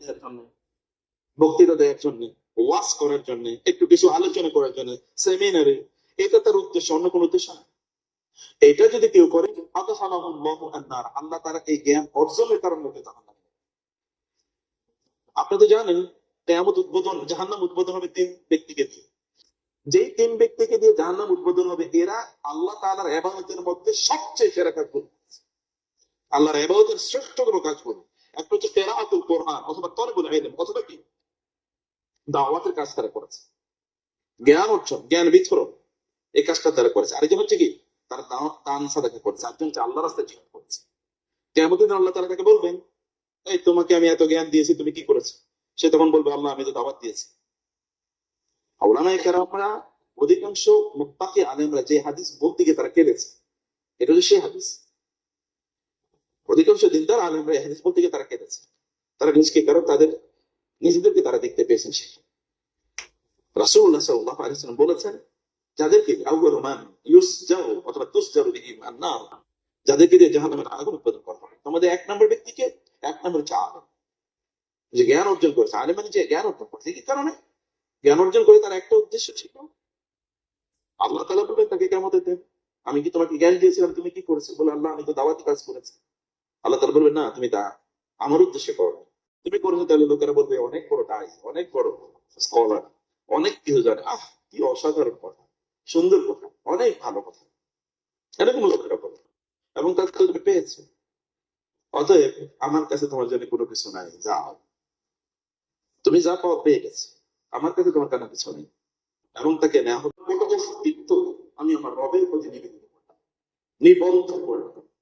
জন্য, বক্তৃতা দেওয়ার জন্য, ওয়াজ করার জন্য, একটু কিছু আলোচনা করার জন্য, সেমিনারে, এটা তার উদ্দেশ্য, অন্য কোনো উদ্দেশ্য না। এটা যদি কেউ করে আল্লাহ তারা এই জ্ঞান অর্জনের আপনি তো জানেন, কেয়ামত উদ্বোধন, জাহান্নাম উদ্বোধন হবে তিন ব্যক্তিকে দিয়ে। যেই তিন ব্যক্তিকে দিয়ে জাহান্নাম উদ্বোধন হবে, এরা আল্লাহ তাআলার ইবাদতের মধ্যে সবচেয়ে সেরা কাজ করবে আল্লাহর ইবাদতের শ্রেষ্ঠতম কাজ করবে একটা হচ্ছে কোরআন অথবা তলবুল ইলম অথবা কি? দাওয়াতের কাজ তারা করেছে। জ্ঞান অর্জন, জ্ঞান বিতরণ, এই কাজটা তারা করেছে। হচ্ছে কি? তারা দান- সাদাকা হচ্ছে আল্লাহ রাস্তায় জিহাদ কেমন দিন আল্লাহ তারা তাকে বলবেন, এই তোমাকে আমি এত জ্ঞান দিয়েছি, তুমি কি করেছ? সে তখন বলবে, আল্লাহ, আমি তো দাওয়াত দিয়েছি। কেরামরা অধিকাংশ মুত্তাকি আলেমরা যে হাদিস বলতে গিয়ে তারা কেড়েছে এটা হচ্ছে সেই হাদিস। অধিকাংশ দিনদার আলেমরা হাদিস বলতে গিয়ে তারা কেঁদেছে। তারা নিজকে কারণ তাদের, নিজেদেরকে তারা দেখতে পেয়েছেন সে রাসূলুল্লাহ সাল্লাল্লাহু আলাইহি বলেছেন, যাদেরকে মান ইউসজারু অথবা তুসজারু বিহিম আন-নার, যাদেরকে দিয়ে আগুন উৎপাদন করা এক নম্বর ব্যক্তিকে, এক নম্বর যে জ্ঞান অর্জন করেছে। আলেম মানে যে জ্ঞান অর্জন করেছে। কি কারণে? জ্ঞান অর্জন করে তার একটা উদ্দেশ্য ছিল, আল্লাহ বলবেন, তাকে কেমন দেন আমি কি তোমাকে জ্ঞান দিয়েছিলাম? তুমি কি করেছ? বলে, আল্লাহ, আমি তো দাওয়াতি কাজ করেছি। আল্লাহ তাআলা বলবেন, না, তুমি তা আমার উদ্দেশ্যে করো। তুমি করেছ তাহলে লোকেরা বলবে, অনেক বড় দায়ী অনেক বড় স্কলার অনেক কিছু জানে। আহ, কি অসাধারণ কথা, সুন্দর কথা, অনেক ভালো কথা। এরকম লোকেরা বলে। এবং তার তুমি পেয়েছ। অতএব আমার কাছে তোমার জন্য কোনো কিছু নাই, যাও। তুমি যা পাওয়া পেয়ে গেছো। আমার কাছে তোমার কেন কিছু নেই? এবং তাকে নেওয়া হবে। আমি আমার রবের প্রতি নিবেদিত। করলাম নিবন্ধ করলাম।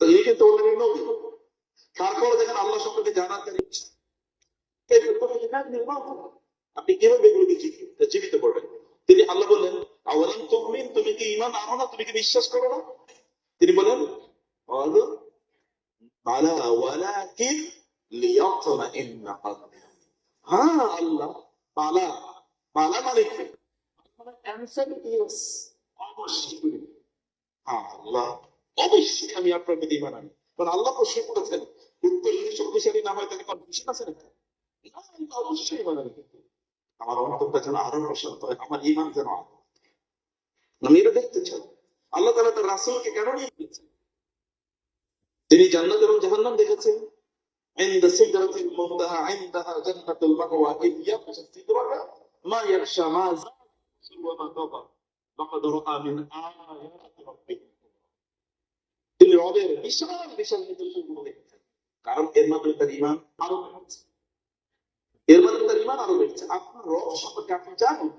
তো ইনি কিন্তু অলরেডি নবী তারপর দেখেন আল্লাহ সম্পর্কে জানার তার ইচ্ছা আপনি কীভাবে এগুলোকে জীবিত করবেন? তিনি আল্লাহ বললেন আওয়ালাম তুমিন তুমি কি ইমান আনো না? তুমি কি বিশ্বাস করো না? তিনি বলেন হ্যাঁ আল্লাহ পালা পালা মানে কি? হ্যাঁ, আল্লাহ অবশ্যই আমি আপনার প্রতি ইমান আনি কারণ আল্লাহ প্রশ্ন করেছেন উত্তর যদি শক্তিশালী না হয় তাহলে কনফিউশন আছে নাকি না, আমি তো অবশ্যই ইমান আনি কিন্তু আমার অন্তরটা যেন আরো প্রশান্ত হয় আমার ইমান যেন আরো আমি এটা দেখতে চাই আল্লাহ তালা তার রাসুলকে কেন নিয়ে গিয়েছেন তিনি জান্নাত এবং জাহান্নাম দেখেছেন عند سدرة المنتهى عندها جنة المأوى إذ يغشى السدرة ما يغشى ما زاد وما طغى لقد رأى من آيات ربه তিনি রবের বিশাল বিশাল কারণ এর মাধ্যমে তার ইমান আরও বেড়েছে। এর মাধ্যমে তার ইমান আরও বেড়েছে। আপনার রব সম্পর্কে আপনি জানুন,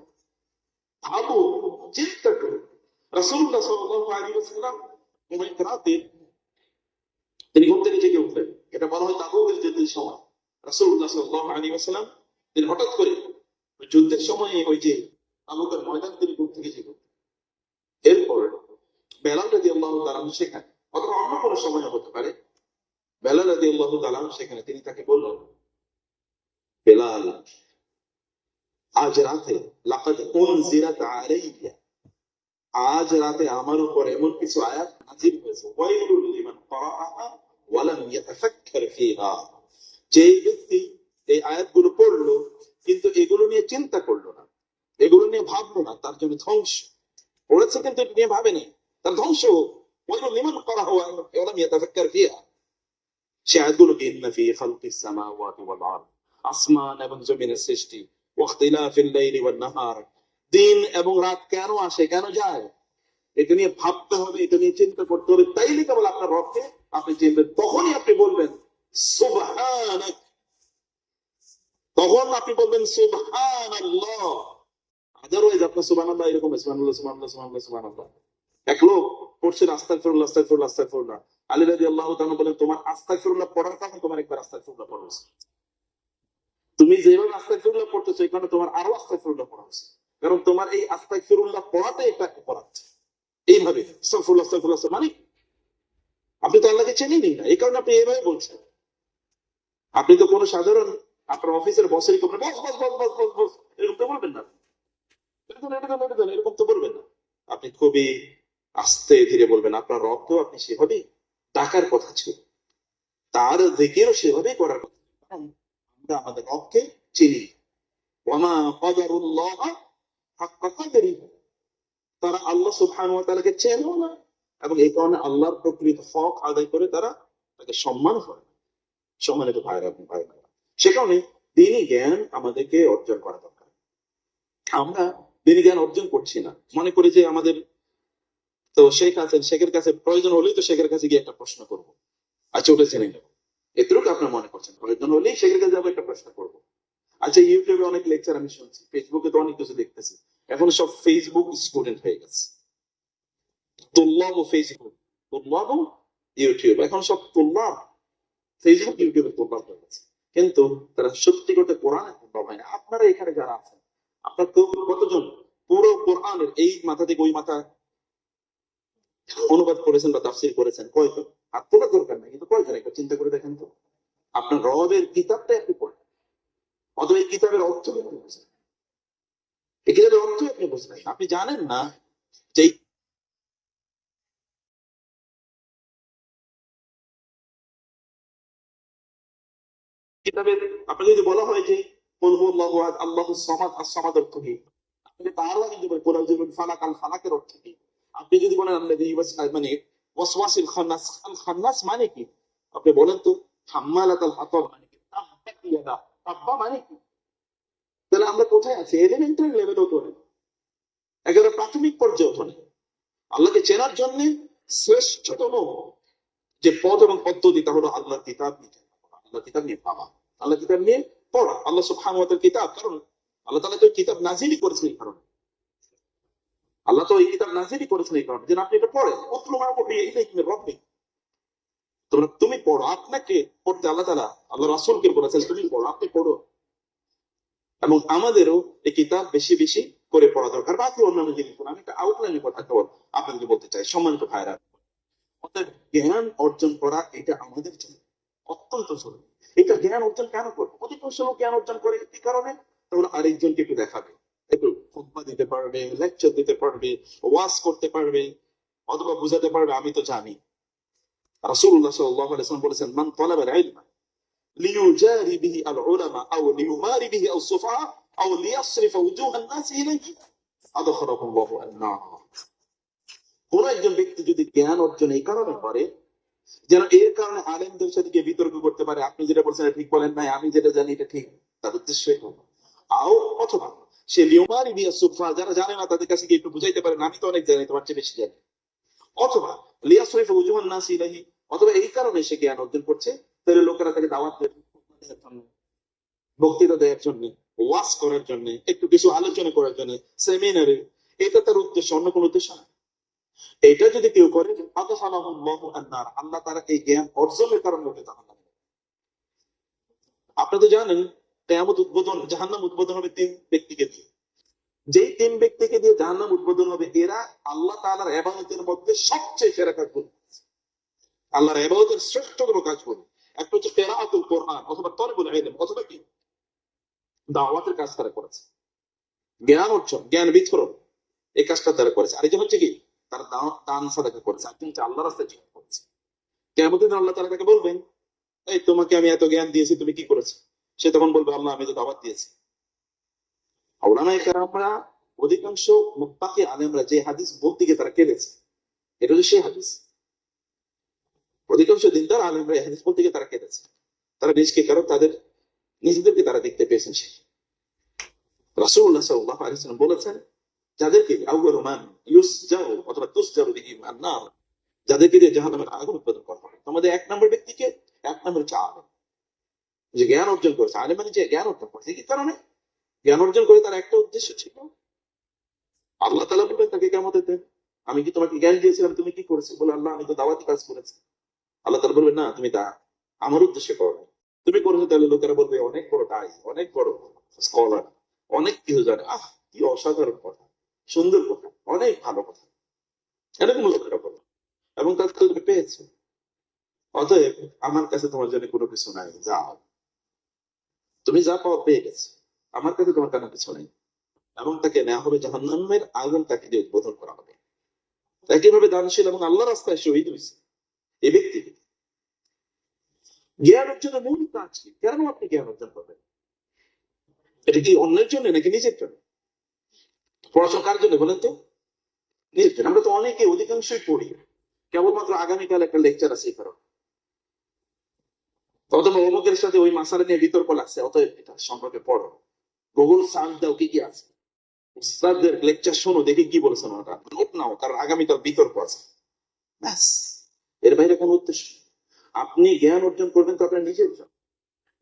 ভাবুন, চিন্তা করুন। রাতে তিনি ঘুম থেকে জেগে উঠলেন। এটা বলা হয় তাবুকের যুদ্ধের সময়। তিনি হঠাৎ করে যুদ্ধের সময় ওই যে তাবুকের ময়দান তিনি ঘুম থেকে জেগে উঠলেন। এরপর বেলাল রাদিয়াল্লাহু তাআলা সেখানে অথবা অন্য কোনো সময় হতে পারে। বেলাল রাদিয়াল্লাহু তাআলা সেখানে তিনি তাকে বললেন, বেলাল, আজ রাতে লাকাদ উনজিরাত আলাইয়া, আজ রাতে আমার উপর এমন কিছু আয়াত হয়েছে, ওয়াইলুল লিমান ক্বারাআহা ওয়া লাম ইয়াতাফাক্কার যে ব্যক্তি এই আয়াতগুলো পড়ল, কিন্তু এগুলো নিয়ে চিন্তা করল না, এগুলো নিয়ে ভাবলো না, তার জন্য ধ্বংস। পড়েছে কিন্তু নিয়ে ভাবেনি, তার ধ্বংস ওয়াইলুল লিমান ক্বারাআহা ওয়া লাম ইয়াতাফাক্কার ফিহা সে আয়াতগুলো কি ইন্না ফি খালকিস সামাওয়াতি ওয়াল আরদ আসমান এবং জমিনের সৃষ্টি ওয়াখতিলাফিল লাইলি ওয়ান নাহার দিন এবং রাত কেন আসে এটা নিয়ে ভাবতে হবে এটা নিয়ে চিন্তা করতে হবে তাইলে কেবল আপনার রবকে আপনি চিনবেন তখনই আপনি বলবেন সুবহানাক তখন আপনি বলবেন সুবহান আল্লাহ আদারওয়াইজ আপনার সুবহান আল্লাহ এরকম সুবহান আল্লাহ সুবহান আল্লাহ সুবহান আল্লাহ সুবহান আল্লাহ এক লোক পড়ছেন আস্তাগফিরুল্লাহ আস্তাগফিরুল্লাহ আস্তাগফিরুল্লাহ। আলী রাদিয়াল্লাহু তাআলা বলেন তোমার আস্তাগফিরুল্লাহ পড়ার কারণে তোমার একবার আস্তাগফিরুল্লাহ পড়া উচিত। তুমি যেভাবে আস্তাক ফিরুল্লাহ পড়তেছো এই কারণে তোমার আরও আস্তাক ফিরুল্লাহ পড়া হচ্ছে কারণ তোমার এই আস্তাক ফিরুল্লাহ পড়াতে এটা পড়াচ্ছে এইভাবে আস্তাগফিরুল্লাহ, আস্তাগফিরুল্লাহ, মানে আপনি তো আল্লাহকে চেনেনই না এই কারণে আপনি এইভাবে বলছেন। আপনি তো কোনো সাধারণ আপনার অফিসের বসেরই বস বস বস বস বস বস এরকম তো বলবেন না। এরকম তো বলবেন না। আপনি খুবই আস্তে ধীরে বলবেন, আপনার রবকেও আপনি সেভাবেই ডাকার কথা ছিল। তার দিকেও সেভাবেই করার কথা আমরা আমাদের রবকে চিনি। তারা আল্লাহ সুবহানাহু ওয়া না এবং এই কারণে আল্লাহর প্রকৃত হক আদায় করে তারা তাকে সম্মান করে। সম্মানিত ভাইরা ভাইরা সে কারণে দিনই জ্ঞান আমাদেরকে অর্জন করা দরকার। আমরা দিনই জ্ঞান অর্জন করছি না। মনে করি যে আমাদের তো শেখ আছেন শেখের কাছে প্রয়োজন হলেই তো শেখের কাছে গিয়ে একটা প্রশ্ন করব। আচ্ছা ওটা জেনে নেব এতটুকু আপনার মনে করছেন, প্রয়োজন হলেই শেখের কাছে যাব একটা প্রশ্ন করব। আচ্ছা ইউটিউবে অনেক লেকচার আমি শুনছি, ফেসবুকে তো অনেক কিছু দেখতেছি, এখন সব ফেসবুক স্টুডেন্ট হয়ে গেছে। তুল্লাব ফেসবুক তুল্লাব ইউটিউব, এখন সব তুল্লাব ফেসবুক ইউটিউবে তুল্লাব হয়ে গেছে। কিন্তু তারা সত্যি করতে কোরআনে তুল্লাব হয় না। আপনারা এখানে যারা আছেন, আপনার কতজন? পুরো কোরআনের এই মাথা থেকে ওই মাথা অনুবাদ করেছেন বা তাফসির করেছেন, কয়জন? আর তোলা দরকার নাই, কিন্তু কয়জন একবার চিন্তা করে দেখেন তো? আপনার রবের কিতাবটাই আপনি পড়েন। অথবা এই কিতাবের অর্থ আপনি বুঝেন? এই কিতাবের অর্থ আপনি বুঝলেন আপনি জানেন না যে কিতাবের, আপনাকে যদি বলা হয় যে বলব আল্লাহ সমাদ, আর সমাদ অর্থ কি? আপনি তার যদি বলেন কোরআন ফালাক আল ফালাকের অর্থ কি? আপনি যদি বলেন মানে ওয়াসওয়াসিল খান্নাস খান্নাস মানে কি? আপনি বলেন তো হাম্মালাত আল হাতাব মানে কি? মানে কি? তাহলে আমরা কোথায় আছি? এলিমেন্টারি তো একেবারে প্রাথমিক পর্যায়েও তো নেই। আল্লাহকে চেনার জন্য শ্রেষ্ঠতম যে পথ এবং পদ্ধতি, তা হলো আল্লাহর কিতাব নিয়ে জানা। আল্লাহর কিতাব নিয়ে আল্লাহ কিতাব নিয়ে পড়া। আল্লাহ ওয়া কিতাব। কারণ আল্লাহ তাআলা তো কিতাব নাজিলই করেছেন এই কারণে। আল্লাহ তো এই কিতাব নাজিলই করেছেন এই কারণে। যেন আপনি এটা পড়েন। উতলু মা পড়ি এই তুমি রব্বি তোমরা তুমি পড়ো। আপনাকে পড়তে আল্লাহ তাআলা, আল্লাহ রাসূলকে বলেছেন, তুমি পড়ো, আপনি পড়ো। এবং আমাদেরও এই কিতাব বেশি বেশি করে পড়া দরকার। বাকি অন্যান্য জিনিসগুলো আমি একটা আউটলাইনের কথা কেবল আপনাকে বলতে চাই। সম্মানিত ভাইরা অর্থাৎ জ্ঞান অর্জন করা এটা আমাদের জন্য অত্যন্ত জরুরি। এটা জ্ঞান অর্জন কেন করব? অধিকাংশ লোক জ্ঞান অর্জন করে কি কারণে তোমরা আরেকজনকে একটু দেখাবে। একটু খুতবা দিতে পারবে লেকচার দিতে পারবে, ওয়াজ করতে পারবে, অথবা বুঝাতে পারবে, আমি তো জানি। রাসূলুল্লাহ সাল্লাল্লাহু আলাইহি বলেছেন, মান বিহি আল উলামা আও বিহি সুফাহা আও নাস ইলাইহি কোন একজন ব্যক্তি যদি জ্ঞান অর্জন এই কারণে করে, যেন এর কারণে আলেমদের সাথে গিয়ে বিতর্ক করতে পারে, আপনি যেটা বলছেন ঠিক বলেন নাই, আমি যেটা জানি এটা ঠিক, তার উদ্দেশ্য এটা আও অথবা সে লিওমারি বিয়া সুফা যারা জানে না তাদের কাছে গিয়ে একটু বুঝাইতে পারেন আমি তো অনেক জানি তোমার চেয়ে বেশি জানি। অথবা লিয়াসরিফ উজুহান নাস ইলাহি অথবা এই কারণে সে জ্ঞান অর্জন করছে তাহলে লোকেরা তাকে দাওয়াত জন্য, বক্তৃতা দেওয়ার জন্য ওয়াজ করার জন্য একটু কিছু আলোচনা করার জন্য সেমিনারে এটা তার উদ্দেশ্য অন্য কোনো উদ্দেশ্য না। এটা যদি কেউ করে আল্লাহ তারা এই জ্ঞান অর্জনের কারণে ওকে আপনি তো জানেন কেয়ামত উদ্বোধন, জাহান্নাম উদ্বোধন হবে তিন ব্যক্তিকে দিয়ে যেই তিন ব্যক্তিকে দিয়ে জাহান্নাম উদ্বোধন হবে, এরা আল্লাহ তাআলার ইবাদতের মধ্যে সবচেয়ে সেরা কাজ করবে। আল্লাহর ইবাদতের শ্রেষ্ঠতম কাজ করবে। একটা হচ্ছে কেরাআতুল কোরআন অথবা তলবুল ইলম অথবা কি? দাওয়াতের কাজ তারা করেছে। জ্ঞান অর্জন, জ্ঞান বিতরণ, এই কাজটা তারা করেছে। আরেকজন হচ্ছে কি? তারা দান- সাদাকা করেছে। একজন হচ্ছে আল্লাহ রাস্তায় জিহাদ করেছে। কেমন আল্লাহ তারা তাকে বলবেন, এই তোমাকে আমি এত জ্ঞান দিয়েছি, তুমি কি করেছ? সে তখন বলবে, আল্লাহ, আমি তো দাওয়াত দিয়েছি। কেরামরা অধিকাংশ মুত্তাকি আলেমরা যে হাদিস বলতে গিয়ে তারা কেঁদেছে এটা হচ্ছে সেই হাদিস। অধিকাংশ দিনদার আলেমরা এই হাদিস বলতে গিয়ে তারা কেঁদেছে তারা নিজকে, কারণ তাদের, নিজেদেরকে তারা দেখতে পেয়েছেন সে। রাসূলুল্লাহ সাল্লাল্লাহু আলাইহি বলেছেন, যাদেরকে আউয়ালু মান ইউসজারু অথবা তুসজারু বিহিম আন-নার, যাদেরকে দিয়ে জাহান্নামের আগুন উৎপাদন করা হবে। তোমাদের এক নম্বর ব্যক্তিকে, এক নম্বর হচ্ছে আলেম। যে জ্ঞান অর্জন করেছে আলেম মানে যে জ্ঞান অর্জন করেছে কি কারণে জ্ঞান অর্জন করে তার একটা উদ্দেশ্য ছিল। আল্লাহ তাআলা বলবেন, তাকে কেমন দেন আমি কি তোমাকে জ্ঞান দিয়েছিলাম? তুমি কি করেছ? বলে আল্লাহ, আমি তো দাওয়াতি কাজ করেছি। আল্লাহ তাআলা বলবেন, না, তুমি তা আমার উদ্দেশ্যে করো। তুমি করেছ তাহলে লোকেরা বলবে, অনেক বড় দায়, অনেক বড় স্কলার অনেক কিছু জানে আহ, কি অসাধারণ কথা, সুন্দর কথা, অনেক ভালো কথা। এরকম লোকেরা বলো এবং তার তুমি পেয়েছ। অতএব আমার কাছে তোমার জন্য কোনো কিছু নাই, যাও। তুমি যা পাওয়া পেয়ে গেছো। আমার কাছে তোমার কেন কিছু নেই। এবং তাকে নেওয়া হবে জাহান্নামের আগুন তাকে দিয়ে উদ্বোধন করা হবে। একইভাবে দানশীল এবং আল্লাহ রাস্তায় শহীদ হয়েছে। এই ব্যক্তিকে জ্ঞান অর্জনের মূল কাজ কি? কেন আপনি জ্ঞান অর্জন করবেন? এটা কি অন্যের জন্য নাকি নিজের জন্য? পড়াশোনা কার জন্য বলেন তো? নিজের জন্য। আমরা তো অনেকে অধিকাংশই পড়ি। কেবলমাত্র আগামীকাল একটা লেকচার আছে এই কারণে। অমুকের সাথে ওই নিয়ে বিতর্ক লাগছে অতএব এটা সম্পর্কে পড়ো গুগল কি কি আছে উস্তাদদের লেকচার শোনো দেখি কি বলেছেন ওটা নোট নাও, কারণ আগামীকাল বিতর্ক আছে ব্যাস। এর বাইরে কোনো উদ্দেশ্য আপনি জ্ঞান অর্জন করবেন তো আপনার নিজের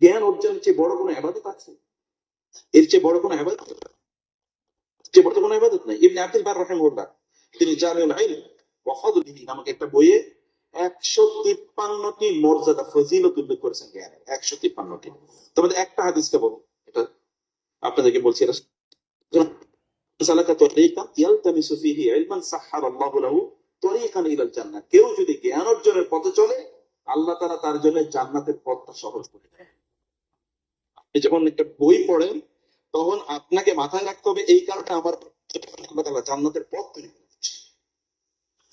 জ্ঞান অর্জনের চেয়ে বড় কোনো আবাদত আছে? এর চেয়ে বড় কোনো আবাদত? চেয়ে বড় কোনো আবাদত নাই। ইবনে আব্দুল বার রাহিমাহুল্লাহ, তিনি জামিউল ইলম ওয়া ফাদলিহি নামক একটা বইয়ে একশো তিপ্পান্নটি মর্যাদা ফজিলত উল্লেখ করেছেন জ্ঞানের একশো তিপ্পান্নটি। তোমাদের একটা হাদিসটা বলুন, এটা আপনাদেরকে বলছি কেউ যদি জ্ঞান অর্জনের পথে চলে, আল্লাহ তারা তার জন্য জান্নাতের পথটা সহজ করে দেয় আপনি যখন একটা বই পড়েন, তখন আপনাকে মাথায় রাখতে হবে, এই কারণে আমার জান্নাতের পথ তৈরি করে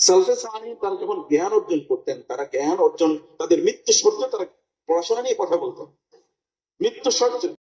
সালফে সাহানি তারা যখন জ্ঞান অর্জন করতেন, তারা জ্ঞান অর্জন, তাদের মৃত্যু সত্য তারা পড়াশোনা নিয়ে কথা বলতো মৃত্যু সত্য